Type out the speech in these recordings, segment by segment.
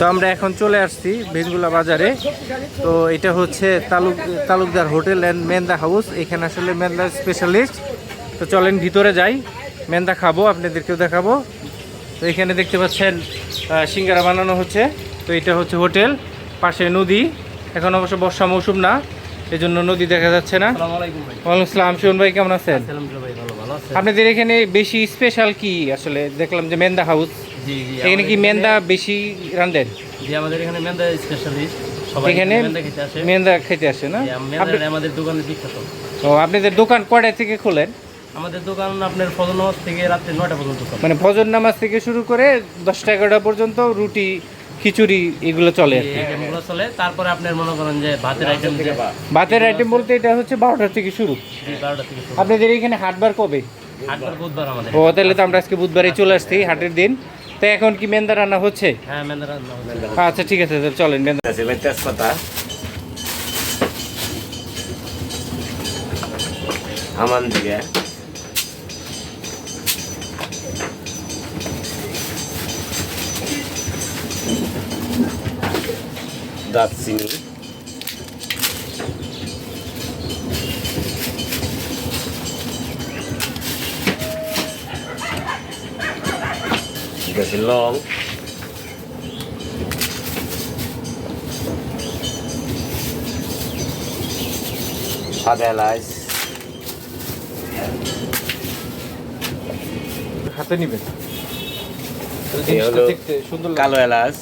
তো আমরা এখন চলে আসছি বেঙ্গুলা বাজারে। তো এটা হচ্ছে Taluk Talukdar hotel and Menda house. এখানে আসলে মেন্দা স্পেশালিস্ট তো চলেন ভিতরে যাই। মেন্দা খাব আপনাদেরকেও দেখাবো। তো এখানে দেখতে পাচ্ছেন সিঙ্গারা বানানো হচ্ছে। তো এটা হচ্ছে হোটেল পাশে নদী। এখন অবশ্য বর্ষা মৌসুম না এই জন্য নদী দেখা যাচ্ছে না। ওয়ালাইকুম আসসালাম শিবন ভাই কেমন আছেন? আপনাদের এখানে বেশি স্পেশাল কি আসলে? দেখলাম যে মেন্দা হাউস। জি জি এখানে কি মেন্দা বেশি রান্ধেন জি আমাদের এখানে মেন্দা স্পেশালিস্ট সবাই এখানে মেন্দা খেতে আসে। মেন্দা খেতে আসে না? আপনি- আমাদের দোকানে বিখ্যাত। ও আপনাদের দোকান কয়টা থেকে খোলেন? আমাদের দোকান আপনার ফজর নামাজ থেকে রাত্রে নয়টা পর্যন্ত চলে। মানে ফজর নামাজ থেকে শুরু করে দশটা এগারোটা পর্যন্ত রুটি খিচুড়ি এগুলো চলে আর এই কি। আইটেমগুলো চলে। তারপরে আপনার মনে করেন যে ভাতের আইটেম যে ভাতের আইটেম বলতে এটা হচ্ছে বারোটা থেকে শুরু। জি, বারোটা থেকে শুরু। আপনাদের এখানে হাটবার কবে? হাটবার বুধবার আমাদের। ও তাহলে তো আমরা আজকে বুধবারে চলে আসছি হাটের দিন। তো এখন কি মেন্দা রান্না হচ্ছে? হ্যাঁ মেন্দা রান্না হচ্ছে। আচ্ছা ঠিক আছে চলেন মেন্দা। আছে ভাই তেজপাতা। আমান দিকে দারচিনি। আছে লং সাদা এলাচ হাতে নিবেন কালো এলাচ।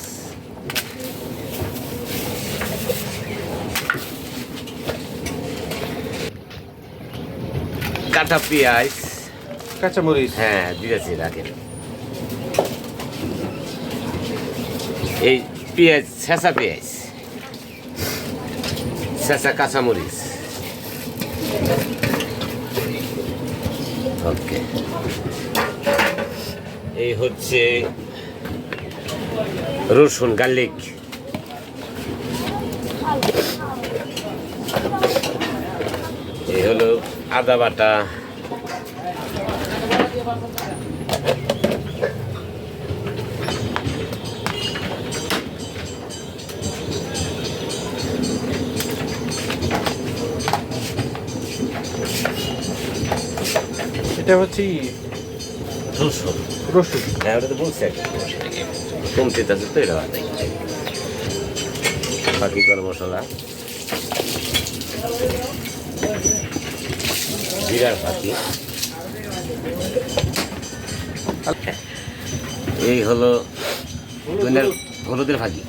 কাঁটা পেঁয়াজ। কাঁচামরিচ। হ্যাঁ দিয়েছি রাখেন এই পেঁয়াজ ছেঁচা পেঁয়াজ। ছেঁচা কাঁচামরিচ। ওকে। এই হচ্ছে রসুন, গার্লিক। এই হলো আদা বাটা। এটা হচ্ছে রসুন। রসুন। হ্যাঁ ওটা তো বলছে কমতে আছে তো এটা বাকি গরম মশলা। জিরার ফাঁকি এই হলো হলুদের ফাঁকি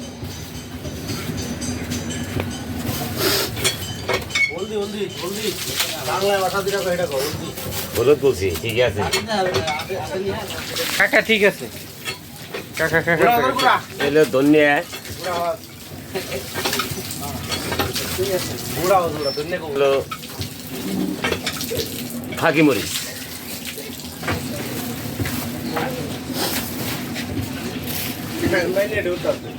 হলুদ বলছি ঠিক আছে। কাকা ঠিক আছে। কাকা কাকা কাকা। এলো ধনিয়া ফাঁকি মরিচ। হলো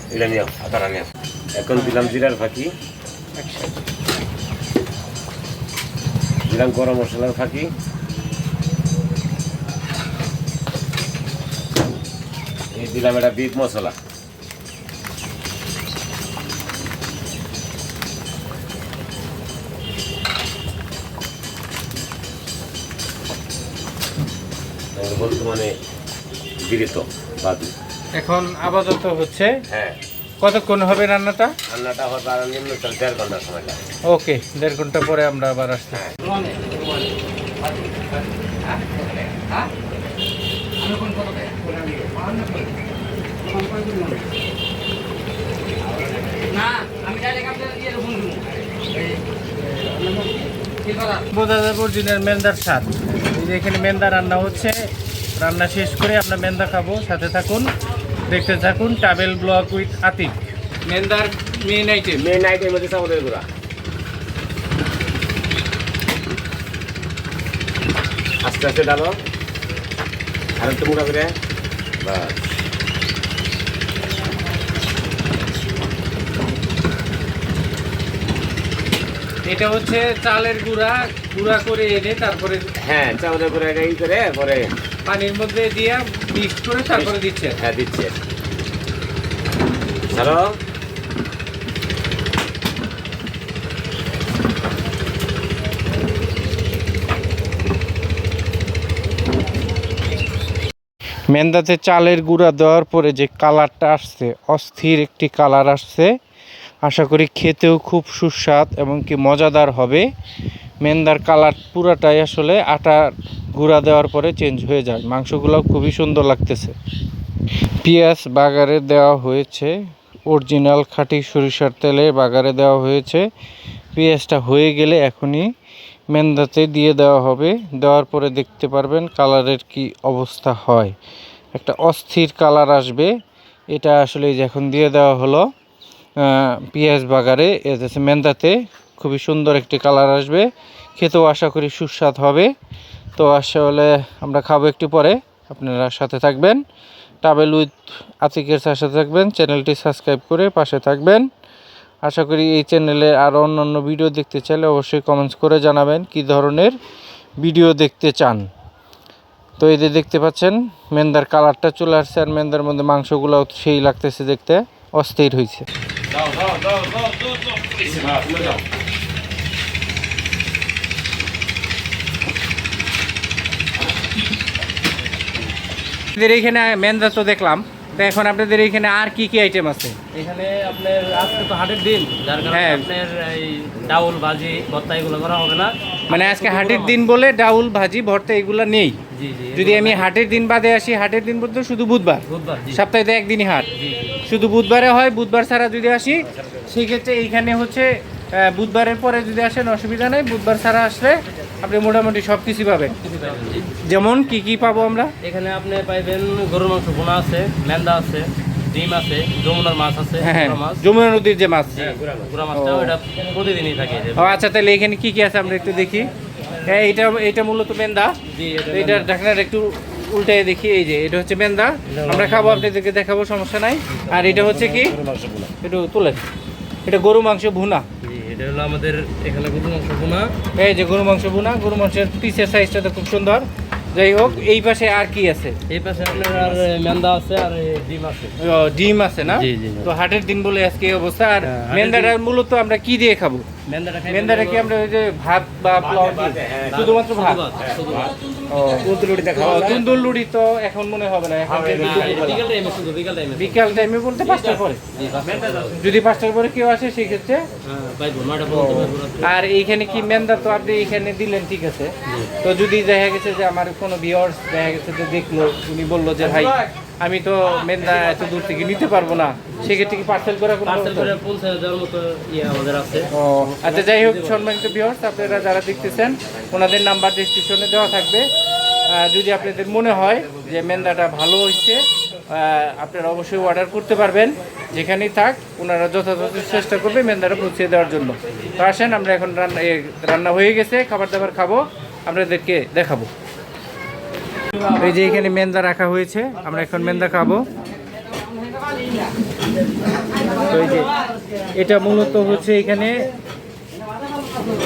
এটা নিও এখন দিলাম জিরার ফাঁকি। দিলাম গরম মশলার ফাঁকি। এই দিলাম এটা বিট মশলা। বর্তমানে বিরিত বাদু এখন আপাতত হচ্ছে হ্যাঁ। কতক্ষণ হবে রান্নাটা? রান্নাটা হওয়ার আর নিম্ন দেড় ঘণ্টার সময় লাগে। ওকে দেড় ঘণ্টা পরে আমরা আবার আসছি। হ্যাঁ। মেন্দার স্বাদ। যে এখানে মেন্দা রান্না হচ্ছে রান্না শেষ করে আমরা মেন্দা খাব সাথে থাকুন। দেখতে থাকুন ট্রাভেল ব্লগ উইথ আতিক মেন্দার মেন আইটেম মেন আইটেম হচ্ছে চাউলের গুঁড়া। আস্তে আস্তে ডালো। আর একটু মোটা করে। বাস। এটা হচ্ছে চালের গুঁড়া। গুঁড়া করে এনে তারপরে হ্যাঁ চালের গুঁড়া এটা ই করে পরে পানির মধ্যে দিয়ে মিক্স করে তারপরে দিচ্ছে হ্যাঁ দিচ্ছে। ছাড়ো। মেন্দাতে চালের গুঁড়া দেওয়ার পরে যে কালারটা আসছে অস্থির একটি কালার আসছে। আশা করি খেতেও খুব সুস্বাদ এবং কি মজাদার হবে। মেন্দার কালার পুরাটাই আসলে আটা গুঁড়া দেওয়ার পরে চেঞ্জ হয়ে যায়। মাংসগুলো খুবই সুন্দর লাগতেছে। পেঁয়াজ বাগারে দেওয়া হয়েছে। অরিজিনাল খাঁটি সরিষার তেলে বাগারে দেওয়া হয়েছে। পেঁয়াজটা হয়ে গেলে এখনই মেন্দাতে দিয়ে দেওয়া হবে। দেওয়ার পরে দেখতে পারবেন কালারের কি অবস্থা হয়। একটা অস্থির কালার আসবে। এটা আসলে যখন দিয়ে দেওয়া হলো পেঁয়াজ বাগারে মেন্দাতে খুবই সুন্দর একটি কালার আসবে খেতেও আশা করি সুস্বাদ হবে তো আসলে আমরা খাব একটু পরে আপনারা সাথে থাকবেন ট্রাভেল উইথ আতিকের সাথে থাকবেন চ্যানেলটি সাবস্ক্রাইব করে পাশে থাকবেন আশা করি এই চ্যানেলে আরও অন্যান্য ভিডিও দেখতে চাইলে অবশ্যই কমেন্টস করে জানাবেন কি ধরনের ভিডিও দেখতে চান তো এই দেখতে পাচ্ছেন মেন্দার কালারটা চলে আসছে আর মেন্দার মধ্যে মাংসগুলো সেই লাগতেছে দেখতে অস্থির হয়েছে আপনাদের এইখানে মেন্দা তো দেখলাম। তো এখন আপনাদের এইখানে আর কি কি আইটেম আছে? এখানে আপনার আজকে তো হাটের দিন যার কারণে হ্যাঁ। আপনার এই ডাউল ভাজি ভর্তা এগুলো করা হবে না। মানে আজকে হাটের দিন বলে ডাউল ভাজি ভর্তা এগুলো নেই। জি জি যদি আমি হাটের দিন বাদে আসি হাটের দিন বলতে শুধু বুধবার। বুধবার জি। সপ্তাহে একদিনই হাট। জি শুধু বুধবারে হয় বুধবার ছাড়া যদি আসি সেক্ষেত্রে এইখানে হচ্ছে আহ, বুধবারের পরে যদি আসেন অসুবিধা নেই। বুধবার ছাড়া আসলে আপনি মোটামুটি সব কিছু পাবেন। যেমন কি কি পাবো আমরা? এখানে আপনি পাইবেন গরুর মাংস বোনা আছে ম্যান্দা আছে ডিম আছে যমুনার মাছ আছে হ্যাঁ হ্যাঁ মাছ। যমুনা নদীর যে মাছ। গুড়া মাছটা। ওটা প্রতিদিনই থাকে ও আচ্ছা তাহলে এখানে কি কি আছে আমরা একটু দেখি। হ্যাঁ এটা এটা মূলত মেন্দা জি এটা এটা একটু উল্টে দেখি এই যে এটা হচ্ছে মেন্দা আমরা খাব আপনাদেরকে দেখাবো সমস্যা নাই। আর এটা হচ্ছে কি? একটু তুলে এটা গরু মাংস ভুনা। এটা হলো আমাদের এখানে গরুর মাংস বোনা। এই যে গরু মাংস ভুনা গরু মাংসের পিসের সাইজটা তো খুব সুন্দর। যাই হোক এই পাশে আর কি আছে? এই পাশে আপনার মেন্দা আছে আর ডিম আছে। ডিম আছে না। তো হাটের দিন বলে আজকে এই অবস্থা। আর হ্যাঁ, মেন্দাটা মূলত আমরা কি দিয়ে খাব? মেন্দাটা কি আমরা ওই যে ভাত বা পোলাও হ্যাঁ, শুধুমাত্র ভাত? ও, তন্দুর লুড়ি তো এখন মনে হবে না এখন। বিকাল টাইমে বলতে পাঁচটার পরে। যদি পাঁচটার পরে কেউ আসে সেক্ষেত্রে হ্যাঁ। আর এইখানে কি মেন্দা তো আপনি এইখানে দিলেন ঠিক আছে। তো যদি দেখা গেছে যে আমার কোনো ভিওর্স দেখা গেছে যে দেখল উনি বলল যে ভাই আমি তো মেন্দা এত দূর থেকে নিতে পারব না। সেক্ষেত্রে কি পার্সেল করা কোনো পার্সেল করে পৌঁছে দেওয়ার মতো ইয়ে আমাদের আছে। ও আচ্ছা যাই হোক সম্মানিত ভিওর্স আপনারা যারা দেখতেছেন ওনাদের নাম্বার ডিসক্রিপশনে দেওয়া থাকবে। যদি আপনাদের মনে হয় যে মেন্দাটা ভালো হয়েছে আপনারা অবশ্যই অর্ডার করতে পারবেন। যেখানেই থাক ওনারা যথাযথ চেষ্টা করবে মেন্দাটা পৌঁছে দেওয়ার জন্য। তো আসেন আমরা এখন রান্না রান্না হয়ে গেছে খাবার দাবার খাব আপনাদেরকে দেখাবো। এই যে এখানে মেন্দা রাখা হয়েছে আমরা এখন মেন্দা খাব। তো এই যে এটা মূলত হচ্ছে এখানে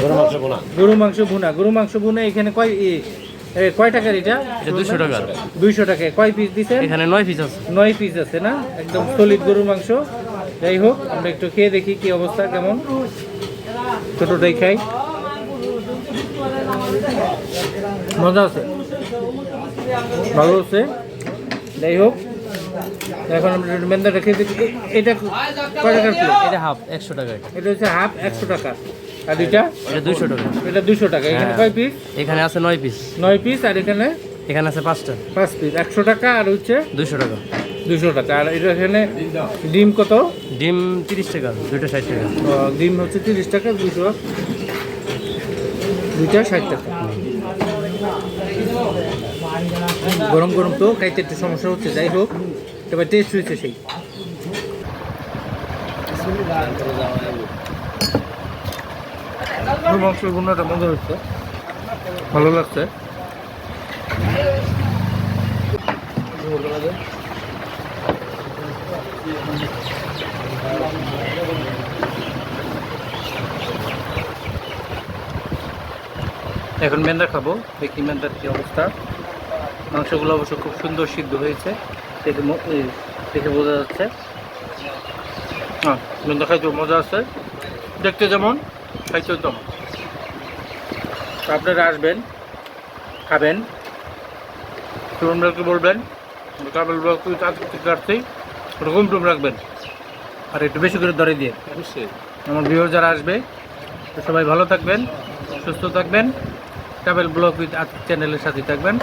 গরু মাংস বোনা গরু মাংস ভুনা। গরু মাংস ভুনা এখানে কয় কয় টাকার এটা? 200 টাকার। দুইশো টাকা কয় পিস দিচ্ছেন এখানে নয় পিস আছে। নয় পিস আছে না? একদম সলিড গরুর মাংস। যাই হোক আমরা একটু খেয়ে দেখি কি অবস্থা কেমন? ছোটটাই খাই। মজা আছে? ভালো আছে যাই হোক এখন আমরা একটু মেন্দাটা খেয়ে এটা কয় টাকার প্লেট এটা হাফ একশো টাকা এটা। হচ্ছে হাফ একশো টাকা। আর এটা? এটা দুইশো টাকা। এটা দুশো টাকা। এখানে হ্যাঁ। কয় পিস এখানে আছে নয় পিস নয় পিস আর এখানে? এখানে আছে পাঁচটা। পাঁচ পিস একশো টাকা আর হচ্ছে দুশো টাকা। দুশো টাকা। আর এটা এখানে ডিম কত? ডিম তিরিশ টাকা দুইটা ষাট টাকা। ডিম হচ্ছে তিরিশ টাকা দুশো দুইটা ষাট টাকা। গরম গরম তো খাইতে একটু সমস্যা হচ্ছে, যাই হোক, এবার টেস্ট হয়েছে সেই। মাংসের গুণটা মজা হচ্ছে ভালো লাগছে। এখন মেন্দা খাব, দেখি মেন্দার কি অবস্থা। মাংসগুলো অবশ্য খুব সুন্দর সিদ্ধ হয়েছে দেখে দেখে বোঝা যাচ্ছে। হ্যাঁ মেন্দা খাইতে মজা আছে। দেখতে যেমন খাইতেও তেমন। তো আপনারা আসবেন খাবেন। তোমরাকে বলবেন ব্লগ কাটতেই ওরকম টুম রাখবেন। আর একটু বেশি করে দরে দিয়ে। অবশ্যই। আমার ভিউর যারা আসবে সবাই ভালো থাকবেন সুস্থ থাকবেন। ট্রাভেল ব্লগ উইথ চ্যানেলের সাথে থাকবেন।